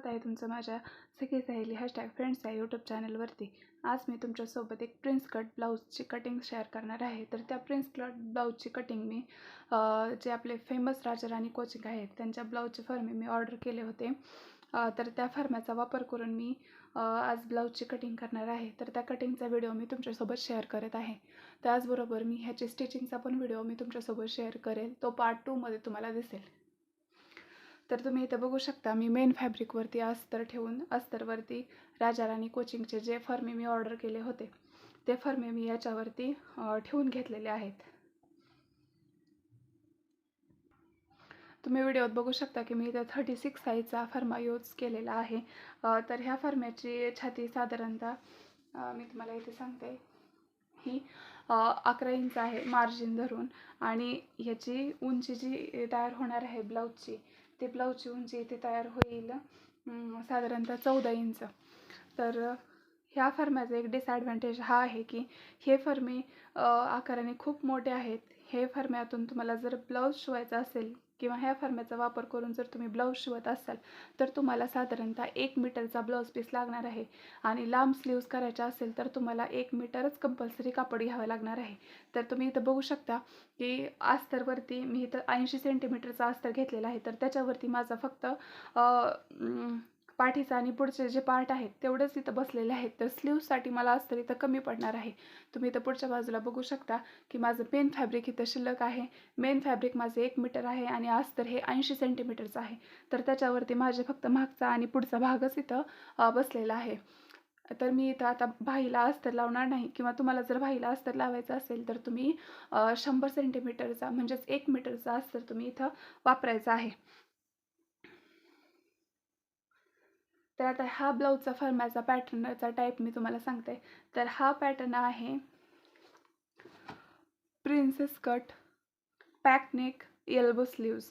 स्वागत आहे तुमचं माझ्या सखी सहेली हॅशटॅग फ्रेंड्स या यूट्यूब चॅनलवरती आज मी तुमच्यासोबत एक प्रिन्स कट ब्लाऊजची कटिंग शेअर करणार आहे. तर त्या प्रिन्स कट ब्लाऊजची कटिंग मी जे आपले फेमस राजाराणी कोचिंग आहेत त्यांच्या ब्लाऊजचे फर्मे मी ऑर्डर केले होते. तर त्या फर्म्याचा वापर करून मी आज ब्लाऊजची कटिंग करणार आहे. तर त्या कटिंगचा व्हिडिओ मी तुमच्यासोबत शेअर करत आहे. त्याचबरोबर मी ह्याची स्टिचिंगचा पण व्हिडिओ मी तुमच्यासोबत शेअर करेल. तो पार्ट टूमध्ये तुम्हाला दिसेल. तर तुम्ही इथं बघू शकता मी मेन फॅब्रिकवरती अस्तर ठेवून अस्तरवरती राजाराणी कोचिंगचे जे फर्मे मी ऑर्डर केले होते ते फर्मे मी याच्यावरती ठेवून घेतलेले आहेत. तुम्ही व्हिडिओत बघू शकता की मी इथं थर्टी सिक्स साईजचा फर्मा यूज केलेला आहे. तर ह्या फर्म्याची छाती साधारणतः मी तुम्हाला इथे सांगते. ही अकरा इंच आहे मार्जिन धरून आणि ह्याची उंची जी तयार होणार आहे ब्लाऊजची ते ब्लाऊजची उंची इथे तयार होईल साधारणतः चौदा इंच. तर ह्या फर्म्याचा एक डिसॲडव्हान्टेज हा आहे की हे फर्मे आकाराने खूप मोठे आहेत. हे फर्म्यातून तुम्हाला जर ब्लाऊज शिवायचा असेल किंवा ह्या फर्म्याचा वापर करून जर तुम्ही ब्लाऊज शिवत असाल तर तुम्हाला साधारणतः एक मीटरचा ब्लाऊज पीस लागणार आहे. आणि लांब स्लीव्ज करायच्या असेल तर तुम्हाला एक मीटरच कंपल्सरी कापड घ्यावं लागणार आहे. तर तुम्ही इथं बघू शकता की अस्तरवरती मी इथं ऐंशी सेंटीमीटरचा अस्तर घेतलेला आहे. तर त्याच्यावरती माझा फक्त पाठीचा आणि पुढचे जे पार्ट आहेत तेवढंच इथं बसलेले आहेत. तर स्लीव्जसाठी मला अस्तर इथं कमी पडणार आहे. तुम्ही इथं पुढच्या बाजूला बघू शकता की माझं मेन फॅब्रिक इथं शिल्लक आहे. मेन फॅब्रिक माझं एक मीटर आहे आणि अस्तर हे ऐंशी सेंटीमीटरचं आहे. तर त्याच्यावरती माझे फक्त मागचा आणि पुढचा भागच इथं बसलेला आहे. तर मी इथं आता भाईला अस्तर लावणार नाही किंवा तुम्हाला जर भाईला अस्तर लावायचं असेल तर तुम्ही शंभर सेंटीमीटरचा म्हणजेच एक मीटरचा अस्तर तुम्ही इथं वापरायचा आहे. तर आता हा ब्लाऊजचा फर्माचा पॅटर्नचा टाईप मी तुम्हाला सांगते. तर हा पॅटर्न आहे princess cut back neck elbow sleeves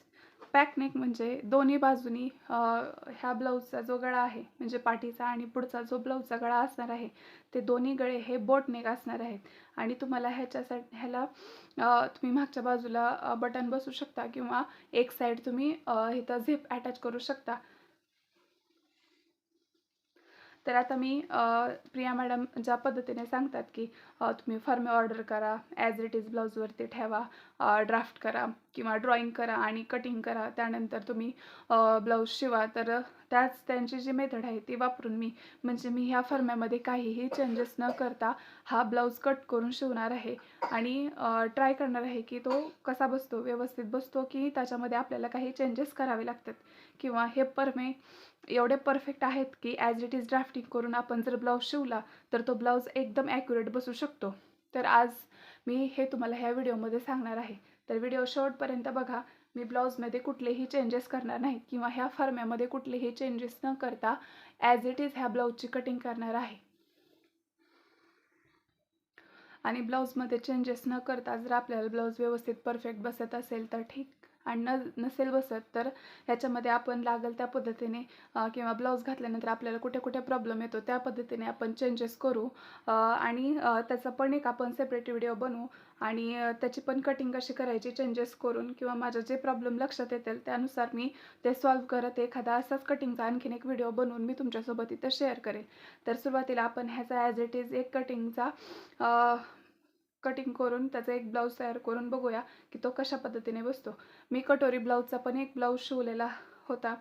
back neck म्हणजे दोन्ही बाजूनी ह्या ब्लाऊजचा जो गळा आहे म्हणजे पाठीचा आणि पुढचा जो ब्लाऊजचा गळा असणार आहे ते दोन्ही गळे हे बोटनेक असणार आहेत. आणि तुम्हाला ह्याच्यासाठी ह्याला तुम्ही मागच्या बाजूला बटन बसू शकता किंवा एक साईड तुम्ही इथं झिप अटॅच करू शकता. तर आता मी प्रिया मॅडम ज्या पद्धतीने सांगतात की तुम्ही फर्मे ऑर्डर करा ॲज इट इज ब्लाऊजवरती ठेवा ड्राफ्ट करा किंवा ड्रॉइंग करा आणि कटिंग करा त्यानंतर तुम्ही ब्लाऊज शिवा. तर त्याच त्यांची जी मेथड आहे ती वापरून मी म्हणजे मी ह्या फर्म्यामध्ये काहीही चेंजेस न करता हा ब्लाऊज कट करून शिवणार आहे. आणि ट्राय करणार आहे की तो कसा बसतो व्यवस्थित बसतो की त्याच्यामध्ये आपल्याला काही चेंजेस करावे लागतात. किंवा हे परमे एवढे परफेक्ट आहेत की ॲज इट इज ड्राफ्टिंग करून आपण जर ब्लाऊज शिवला तर तो ब्लाऊज एकदम ॲक्युरेट बसू शकतो. तर आज मी हे तुम्हाला ह्या व्हिडिओमध्ये सांगणार आहे. तर व्हिडिओ शेवटपर्यंत बघा मी ब्लाऊजमध्ये कुठलेही चेंजेस करणार नाही किंवा ह्या फर्म्यामध्ये कुठलेही चेंजेस न करता ॲज इट इज ह्या ब्लाऊजची कटिंग करणार आहे. आणि ब्लाऊजमध्ये चेंजेस न करता जर आपल्याला ब्लाऊज व्यवस्थित परफेक्ट बसत असेल तर ठीक. आणि न नसेल बसत तर ह्याच्यामध्ये आपण लागेल त्या पद्धतीने किंवा ब्लाऊज घातल्यानंतर आपल्याला कुठे कुठे प्रॉब्लेम येतो त्या पद्धतीने आपण चेंजेस करू. आणि त्याचा पण एक आपण सेपरेट व्हिडिओ बनवू. आणि त्याची पण कटिंग कशी करायची चेंजेस करून किंवा माझं जे प्रॉब्लेम लक्षात येतील त्यानुसार मी ते सॉल्व्ह करत एखादा असाच कटिंगचा आणखीन एक व्हिडिओ बनवून मी तुमच्यासोबत इथं शेअर करेन. तर सुरुवातीला आपण ह्याचा ॲज इट इज एक कटिंगचा कटिंग करून त्याचा एक ब्लाऊज तयार करून बघूया की तो कशा पद्धतीने बसतो. मी कटोरी ब्लाऊजचा पण एक ब्लाऊज शिवलेला होता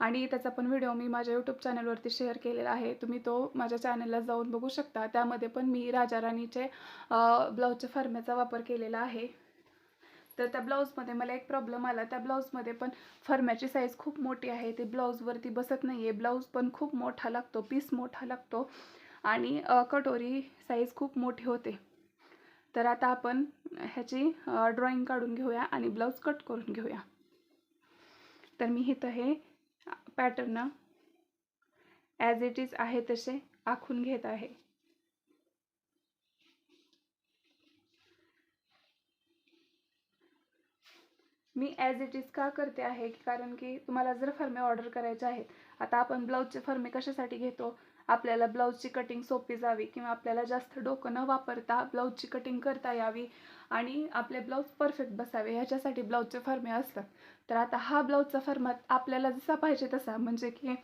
आणि त्याचा पण व्हिडिओ मी माझ्या यूट्यूब चॅनलवरती शेअर केलेला आहे. तुम्ही तो माझ्या चॅनलला जाऊन बघू शकता. त्यामध्ये पण मी राजा राणीचे ब्लाऊजच्या फर्म्याचा वापर केलेला आहे. तर त्या ब्लाऊजमध्ये मला एक प्रॉब्लेम आला. त्या ब्लाऊजमध्ये पण फर्म्याची साईज खूप मोठी आहे. ते ब्लाऊजवरती बसत नाही आहे ब्लाऊज पण खूप मोठा लागतो पीस मोठा लागतो आणि कटोरी साईज खूप मोठी होते. तर आता आपण ह्याची ड्रॉइंग काढून घेऊया आणि ब्लाऊज कट करून घेऊया. तर मी इथं हे पॅटर्न ॲज इट इज आहे तसे आखून घेत आहे. मी ॲज इट इज का करते आहे? कारण की तुम्हाला जर फर्मे ऑर्डर करायचे आहेत आता आपण ब्लाऊजचे फर्मे कशासाठी घेतो? आपल्याला ब्लाऊजची कटिंग सोपी जावी किंवा आपल्याला जास्त डोकं न वापरता ब्लाऊजची कटिंग करता यावी आणि आपले ब्लाऊज परफेक्ट बसावे ह्याच्यासाठी ब्लाऊजचे फर्मे असतात. तर आता हा ब्लाऊजचा फर्मा आपल्याला जसा पाहिजे तसा म्हणजे की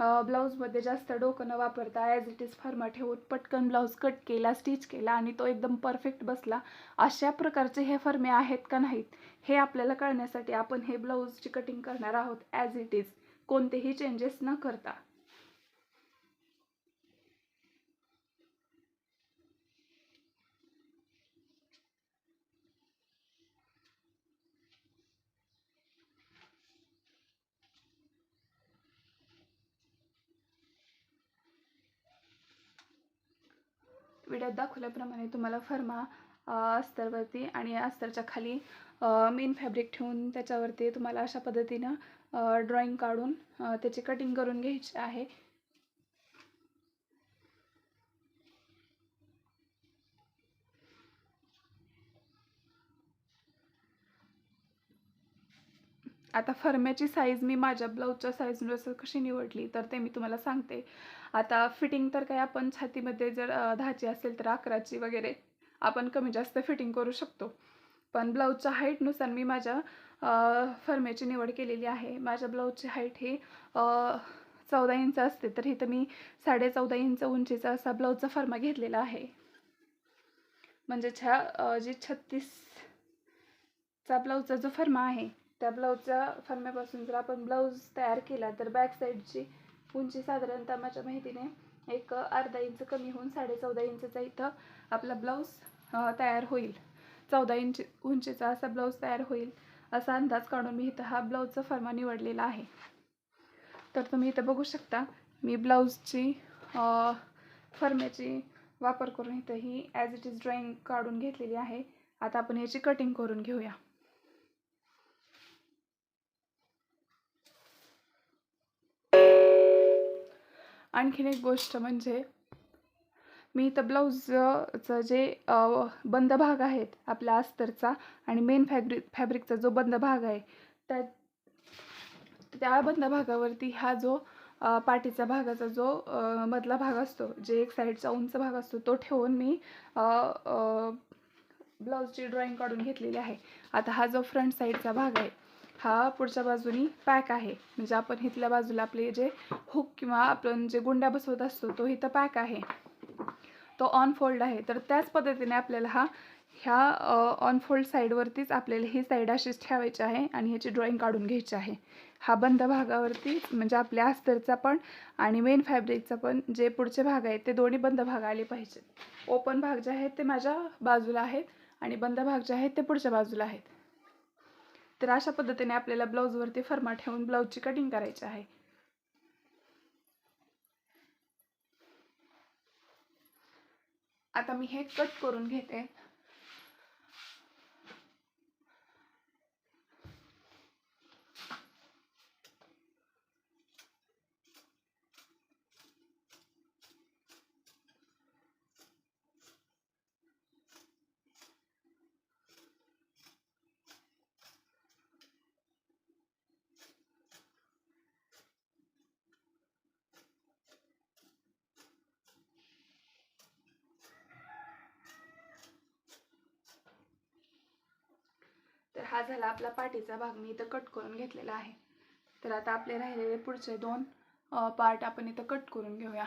ब्लाऊजमध्ये जास्त डोकं न वापरता ॲज इट इज फर्मा ठेवून पटकन ब्लाऊज कट केला स्टिच केला आणि तो एकदम परफेक्ट बसला अशा प्रकारचे हे फर्मे आहेत का नाहीत हे आपल्याला कळण्यासाठी आपण हे ब्लाऊजची कटिंग करणार आहोत ॲज इट इज कोणतेही चेंजेस न करता. व्हिडिओत दाखवल्याप्रमाणे तुम्हाला फर्मा अस्तरवरती आणि अस्तरच्या खाली मेन फॅब्रिक ठेवून त्याच्यावरती तुम्हाला अशा पद्धतीनं ड्रॉइंग काढून त्याची कटिंग करून घ्यायची आहे. आता फरम्याची साईज मी माझ्या ब्लाऊजच्या साईजनुसार कशी निवडली तर ते मी तुम्हाला सांगते. आता फिटिंग तर काय आपण छातीमध्ये जर दहाची असेल तर अकराची वगैरे आपण कमी जास्त फिटिंग करू शकतो. पण ब्लाऊजच्या हाईटनुसार मी माझ्या फर्मेची निवड केलेली आहे. माझ्या ब्लाऊजची हाईट ही चौदा इंच असते. तर इथं मी साडे चौदा इंच उंचीचा असा ब्लाऊजचा फर्मा घेतलेला आहे. म्हणजे छा जी छत्तीसचा ब्लाऊजचा जो फर्मा आहे त्या ब्लाऊजच्या फर्म्यापासून जर आपण ब्लाऊज तयार केला तर बॅक साईडची उंची साधारणतः माझ्या माहितीने एक अर्धा इंच कमी होऊन साडे चौदा इंचचा इथं आपला ब्लाऊज तयार होईल. चौदा इंच उंचीचा असा ब्लाऊज तयार होईल. असा अंदाज काढून मी इथं हा ब्लाऊजचा फर्मा निवडलेला आहे. तर तुम्ही इथं बघू शकता मी ब्लाऊजची फर्म्याची वापर करून इथं ही ॲज इट इज ड्रॉइंग काढून घेतलेली आहे. आता आपण याची कटिंग करून घेऊया. आणखीन एक गोष्ट म्हणजे मी इथं ब्लाऊजचं जे बंद भाग आहेत आपल्या अस्तरचा आणि मेन फॅब्रिक फॅब्रिकचा जो बंद भाग आहे त्या त्या बंद भागावरती हा जो पाठीचा भागाचा जो मधला भाग असतो जे एक साईडचा उंच भाग असतो तो ठेवून मी ब्लाऊजची ड्रॉइंग काढून घेतलेली आहे. आता हा जो फ्रंट साईडचा भाग आहे हा पुढच्या बाजूनी पॅक आहे. म्हणजे आपण इथल्या बाजूला आपले जे हुक किंवा आपण जे गुंड्या बसवत असतो तो इथं पॅक आहे. तो ऑन फोल्ड आहे. तर त्याच पद्धतीने आपल्याला हा ह्या ऑन फोल्ड साईडवरतीच आपल्याला ही साईड अशीच ठेवायची आहे आणि ह्याची ड्रॉईंग काढून घ्यायची आहे. हा बंद भागावरती म्हणजे आपल्या अस्तरचा पण आणि मेन फॅब्रिकचा पण जे पुढचे भाग आहेत ते दोन्ही बंद भाग आले पाहिजेत. ओपन भाग जे आहेत ते माझ्या बाजूला आहेत आणि बंद भाग जे आहेत ते पुढच्या बाजूला आहेत. तर अशा पद्धतीने आपल्याला ब्लाऊजवरती फर्मा ठेवून ब्लाऊजची कटिंग करायची आहे. आता मी हे कट करून घेते. हा झाला आपला पाठीचा भाग. मी इथं कट करून घेतलेला आहे. तर आता आपले राहिलेले पुढचे दोन पार्ट आपण इथं कट करून घेऊया.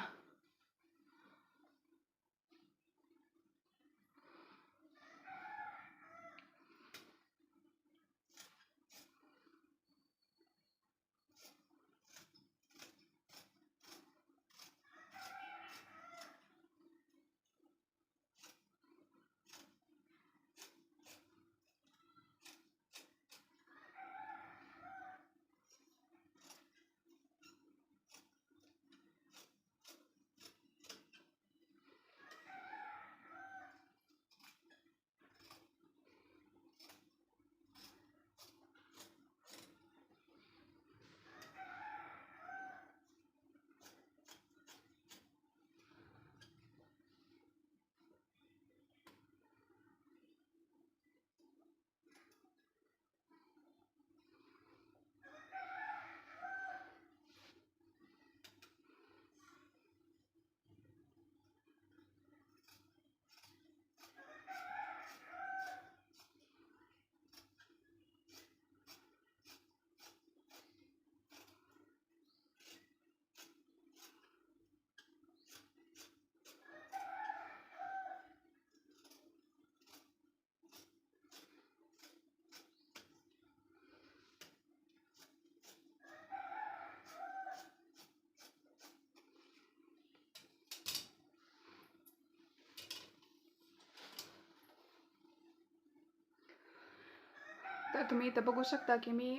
तर तुम्ही इथं बघू शकता की मी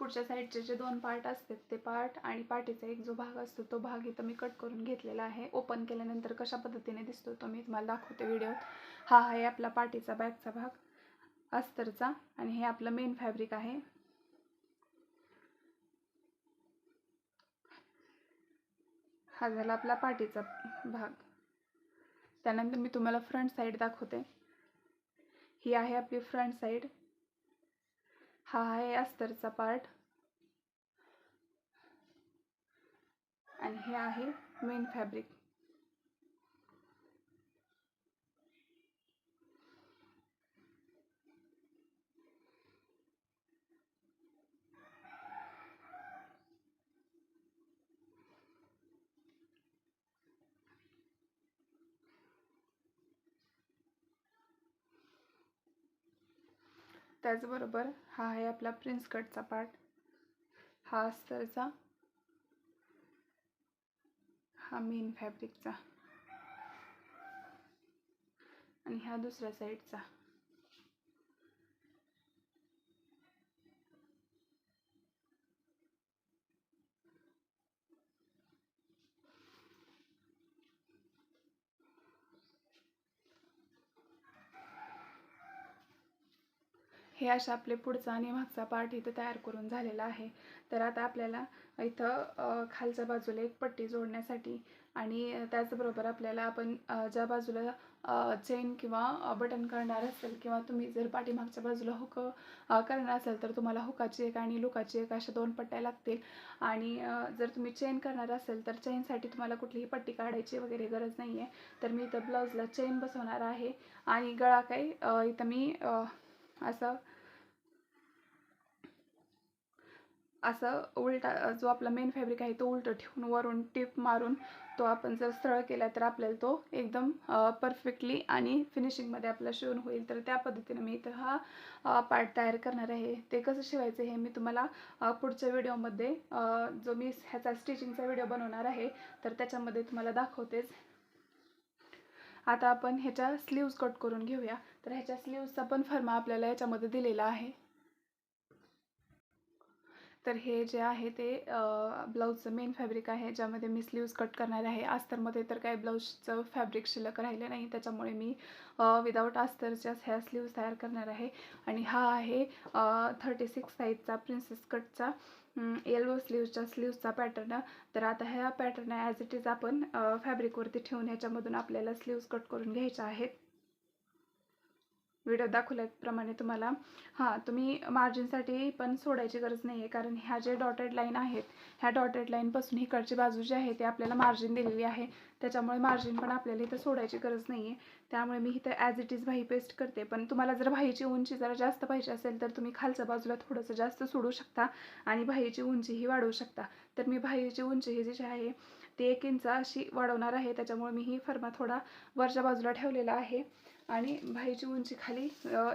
पुढच्या साईडचे जे दोन पार्ट असतात ते पार्ट आणि पाठीचा एक जो भाग असतो तो भाग इथं मी कट करून घेतलेला आहे. ओपन केल्यानंतर कशा पद्धतीने दिसतो तो मी तुम्हाला दाखवते व्हिडिओत हा आहे आपला पाठीचा बॅकचा भाग अस्तरचा आणि हे आपलं मेन फॅब्रिक आहे. हा झाला आपला पाठीचा भाग. त्यानंतर मी तुम्हाला फ्रंट साईड दाखवते. ही आहे आपली फ्रंट साईड हा आहे अस्तरचा पार्ट आणि हे आहे मेन फॅब्रिक त्याचबरोबर हा आहे आपला प्रिन्स कटचा पार्ट हा अस्तरचा. हा मेन फॅब्रिकचा आणि हा दुसऱ्या साईडचा हे अशा आपले पुढचा आणि मागचा पार्ट इथं तयार करून झालेला आहे. तर आता आपल्याला इथं खालच्या बाजूला एक पट्टी जोडण्यासाठी आणि त्याचबरोबर आपल्याला आपण ज्या बाजूला चेन किंवा बटन करणार असेल किंवा तुम्ही जर पाठीमागच्या बाजूला हुक करणार असेल तर तुम्हाला हुकाची एक आणि लुकाची एक अशा दोन पट्ट्या लागतील. आणि जर तुम्ही चेन करणार असेल तर चेनसाठी तुम्हाला कुठलीही पट्टी काढायची वगैरे गरज नाही आहे तर मी इथं ब्लाऊजला चेन बसवणार आहे आणि गळा काही इथं मी असं असं उलटा जो आपला मेन फॅब्रिक आहे तो उलटं ठेवून वरून टिप मारून तो आपण जर सरळ केला तर आपल्याला तो एकदम परफेक्टली आणि फिनिशिंगमध्ये आपला शिवून होईल. तर त्या पद्धतीने मी इथं हा पार्ट तयार करणार आहे. ते कसं शिवायचं हे मी तुम्हाला पुढच्या व्हिडिओमध्ये जो मी ह्याचा स्टिचिंगचा व्हिडिओ बनवणार आहे तर त्याच्यामध्ये तुम्हाला दाखवतेच. आता आपण ह्याच्या स्लीव्ज कट करून घेऊया. तर ह्याच्या स्लीव्जचा पण फर्मा आपल्याला याच्यामध्ये दिलेला आहे. तर हे जे आहे ते ब्लाऊजचं मेन फॅब्रिक आहे ज्यामध्ये मी स्लीव्ज कट करणार आहे. अस्तरमध्ये तर काही ब्लाऊजचं फॅब्रिक शिल्लक राहिलं नाही. त्याच्यामुळे मी विदाऊट आस्तरच्या ह्या स्लीव्ज तयार करणार आहे. आणि हा आहे थर्टी सिक्स साईजचा प्रिन्सेस कटचा येलो स्लीव्जच्या स्लीव्जचा पॅटर्न तर आता ह्या पॅटर्न ॲज इट इज आपण फॅब्रिकवरती ठेवून ह्याच्यामधून आपल्याला स्लीव्ज कट करून घ्यायच्या आहेत. व्हिडिओ दाखवल्याप्रमाणे तुम्हाला हां तुम्ही मार्जिनसाठी पण सोडायची गरज नाही आहे कारण ह्या जे डॉटेड लाईन आहेत ह्या डॉटेड लाईनपासून इकडची बाजू जी आहे ते आपल्याला मार्जिन दिलेली आहे. त्याच्यामुळे मार्जिन पण आपल्याला इथं सोडायची गरज नाही आहे त्यामुळे मी इथं ॲज इट इज भाई पेस्ट करते. पण तुम्हाला जर भाईची उंची जरा जास्त पाहिजे असेल तर तुम्ही खालच्या बाजूला थोडंसं जास्त सोडू शकता आणि भाईची उंचीही वाढवू शकता. तर मी भाईची उंची ही जी आहे ती एक इंच अशी वाढवणार आहे. त्याच्यामुळे मी ही फर्मा थोडा वरच्या बाजूला ठेवलेला आहे. आणि भाईची उंची खाली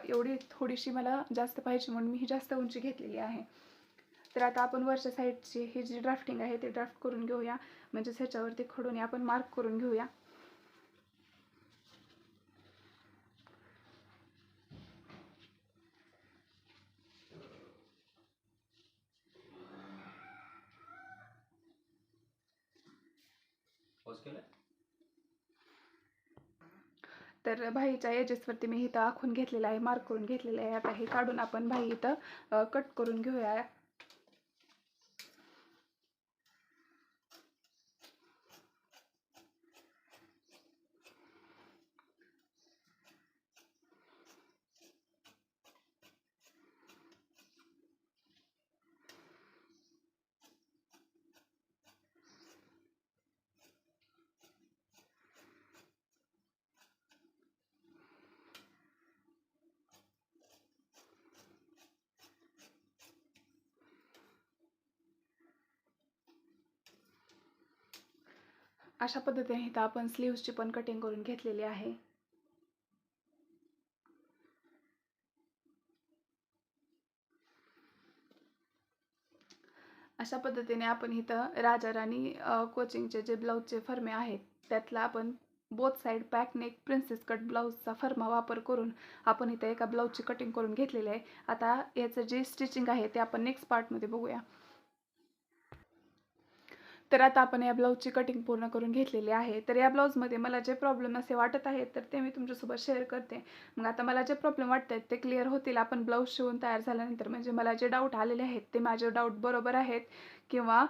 एवढी थोडीशी मला जास्त पाहिजे म्हणून मी ही जास्त उंची घेतलेली आहे. तर आता आपण वरच्या साईडची ही जी ड्राफ्टिंग आहे ते ड्राफ्ट करून घेऊया. म्हणजेच ह्याच्यावरती खडून आपण मार्क करून घेऊया. तर भाईच्या एजेसवरती मी इथं आखून घेतलेलं आहे मार्क करून घेतलेलं आहे. आता हे काढून आपण भाई इथं कट करून घेऊया. अशा पद्धतीने इथं आपण स्लीव्सची पण कटिंग करून घेतलेली आहे. अशा पद्धतीने आपण इथं राजा राणी कोचिंगचे जे ब्लाऊजचे फर्मे आहेत त्यातला आपण both side back neck princess cut ब्लाऊजचा फर्मा वापर करून आपण इथं एका ब्लाऊजची कटिंग करून घेतलेली आहे. आता याचं जे स्टिचिंग आहे ते आपण नेक्स्ट पार्टमध्ये बघूया. तर आता आपण या ब्लाऊजची कटिंग पूर्ण करून घेतलेली आहे. तर या ब्लाऊजमध्ये मला जे प्रॉब्लेम असे वाटत आहेत तर ते मी तुमच्यासोबत शेअर करते. मग आता मला जे प्रॉब्लेम वाटत आहेत ते क्लिअर होतील. आपण ब्लाऊज शिवून तयार झाल्यानंतर म्हणजे मला जे डाऊट आलेले आहेत ते माझे डाऊट बरोबर आहेत किंवा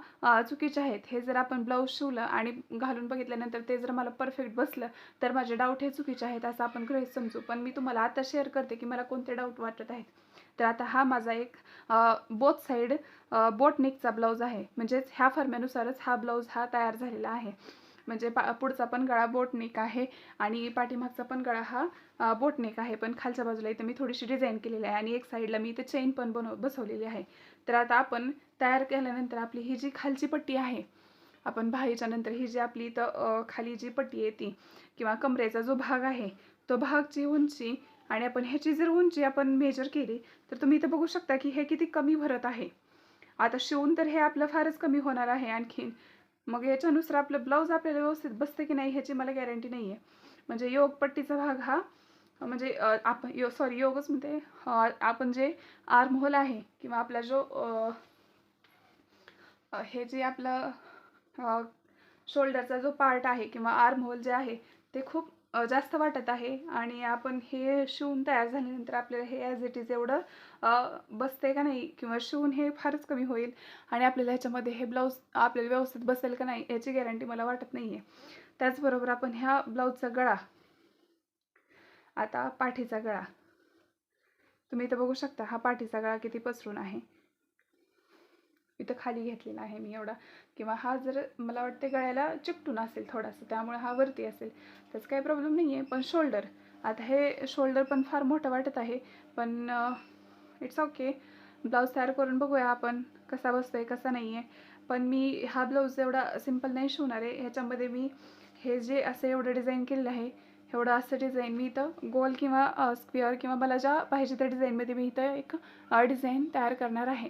चुकीचे आहेत हे जर आपण ब्लाऊज शिवलं आणि घालून बघितल्यानंतर ते जर मला परफेक्ट बसलं तर माझे डाऊट हे चुकीचे आहेत असं आपण गृहित समजू. पण मी तुम्हाला आता शेअर करते की मला कोणते डाऊट वाटत आहेत. तर आता हा माझा एक बोथ साईड बोट नेकचा ब्लाऊज आहे. म्हणजेच ह्या फरम्यानुसारच हा ब्लाऊज हा तयार झालेला आहे. म्हणजे पा पुढचा पण गळा बोटनेक आहे आणि पाठीमागचा पण गळा हा बोटनेक आहे. पण खालच्या बाजूला इथं मी थोडीशी डिझाईन केलेली आहे आणि एक साईडला मी इथे चेन पण बनव बसवलेली आहे. तर आता आपण तयार केल्यानंतर आपली ही जी खालची पट्टी आहे आपण भाईच्या नंतर ही जी आपली इथं खाली जी पट्टी येते किंवा कमरेचा जो भाग आहे तो भागची उंची आणि आपण ह्याची जर उंची आपण मेजर केली तर तुम्ही इथं बघू शकता की हे किती कमी भरत आहे. आता शिवून तर हे आपलं फारच कमी होणार आहे आणखीन. मग याच्यानुसार आपलं ब्लाऊज आपल्याला व्यवस्थित बसतं की नाही ह्याची मला गॅरंटी नाही आहे म्हणजे योगपट्टीचा भाग हा म्हणजे आपण यो सॉरी योगच म्हणते आपण जे आर्म होल आहे किंवा आपला जो हे जे आपलं शोल्डरचा जो पार्ट आहे किंवा आर्म होल जे आहे ते खूप जास्त वाटत आहे आणि आपण हे शिवून तयार झाल्यानंतर आपल्याला हे ॲज इट इज एवढं बसते का नाही किंवा शिवून हे फारच कमी होईल आणि आपल्याला ह्याच्यामध्ये हे ब्लाऊज आपल्याला व्यवस्थित बसेल का नाही याची गॅरंटी मला वाटत नाही आहे त्याचबरोबर आपण ह्या ब्लाऊजचा गळा आता पाठीचा गळा. तुम्ही इथं बघू शकता हा पाठीचा गळा किती पसरून आहे. इथं खाली घेतलेला आहे मी एवढा. किंवा हा जर मला वाटते गळ्याला चिकटून असेल थोडासा त्यामुळे हा वरती असेल त्याचं काही प्रॉब्लेम नाही आहे पण शोल्डर आता हे शोल्डर पण फार मोठं वाटत आहे. पण इट्स ओके ब्लाऊज तयार करून बघूया आपण कसा बसतो आहे कसा नाही आहे पण मी हा ब्लाऊज एवढा सिंपल नाही शिवणार आहे. ह्याच्यामध्ये मी हे जे असं एवढं डिझाईन केलेलं आहे एवढं असं डिझाईन मी इथं गोल किंवा स्क्वेअर किंवा मला ज्या पाहिजे त्या डिझाईनमध्ये मी इथं एक डिझाईन तयार करणार आहे.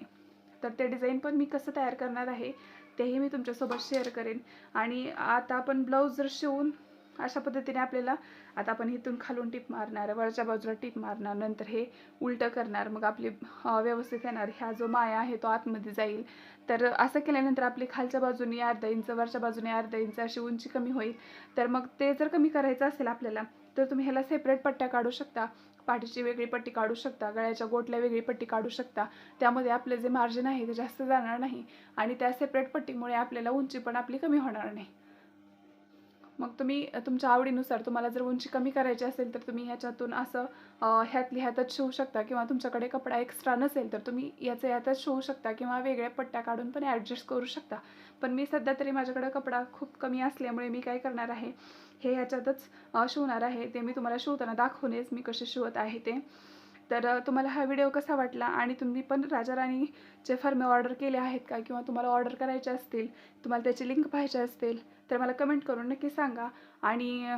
तर ते डिझाईन पण मी कसं तयार करणार आहे तेही मी तुमच्यासोबत शेअर करेन. आणि आता आपण ब्लाऊज जर शिवून अशा पद्धतीने आपल्याला आता आपण इथून खालून टिप मारणार वरच्या बाजूला टिप मारणार नंतर हे उलटं करणार मग आपली व्यवस्थित येणार ह्या जो माया आहे तो आतमध्ये जाईल. तर असं केल्यानंतर आपली खालच्या बाजूने अर्धा इंच वरच्या बाजूने अर्धा इंच अशी उंची कमी होईल. तर मग ते जर कमी करायचं असेल आपल्याला तर तुम्ही ह्याला सेपरेट पट्ट्या काढू शकता. पाठीची वेगळी पट्टी काढू शकता गळ्याच्या गोटल्या वेगळी पट्टी काढू शकता. त्यामध्ये आपले जे मार्जिन आहे ते जास्त जाणार नाही आणि त्या सेपरेट पट्टीमुळे आपल्याला उंची पण आपली कमी होणार नाही. मग तुम्ही तुमच्या आवडीनुसार तुम्हाला जर उंची कमी करायची असेल तर तुम्ही ह्याच्यातून असं ह्यातली ह्यातच शिवू शकता किंवा तुमच्याकडे कपडा एक्स्ट्रा नसेल तर तुम्ही याचं यातच शिवू शकता किंवा वेगळ्या पट्ट्या काढून पण ॲडजस्ट करू शकता. पण मी सध्या तरी माझ्याकडं कपडा खूप कमी असल्यामुळे मी काय करणार आहे हे ह्याच्यातच शिवणार आहे. ते मी तुम्हाला शिवताना दाखवूनच मी कसे शिवत आहे ते. तर तुम्हाला हा व्हिडिओ कसा वाटला आणि तुम्ही पण राजा राणीचे फर्मे ऑर्डर केले आहेत का किंवा तुम्हाला ऑर्डर करायचे असतील तुम्हाला त्याची लिंक पाहिजे असतील तर मला कमेंट करून नक्की सांगा. आणि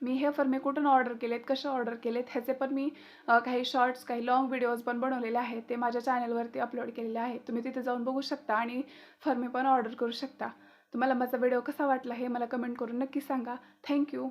मी हे फर्मे कुठून ऑर्डर केलेत कसे ऑर्डर केलेत ह्याचे पण मी काही शॉर्ट्स काही लाँग व्हिडिओज पण बनवलेले आहेत ते माझ्या चॅनलवरती अपलोड केलेले आहेत. तुम्ही तिथे जाऊन बघू शकता आणि फर्मे पण ऑर्डर करू शकता. तुम्हाला माझा व्हिडिओ कसा वाटला हे मला कमेंट करून नक्की सांगा. थँक्यू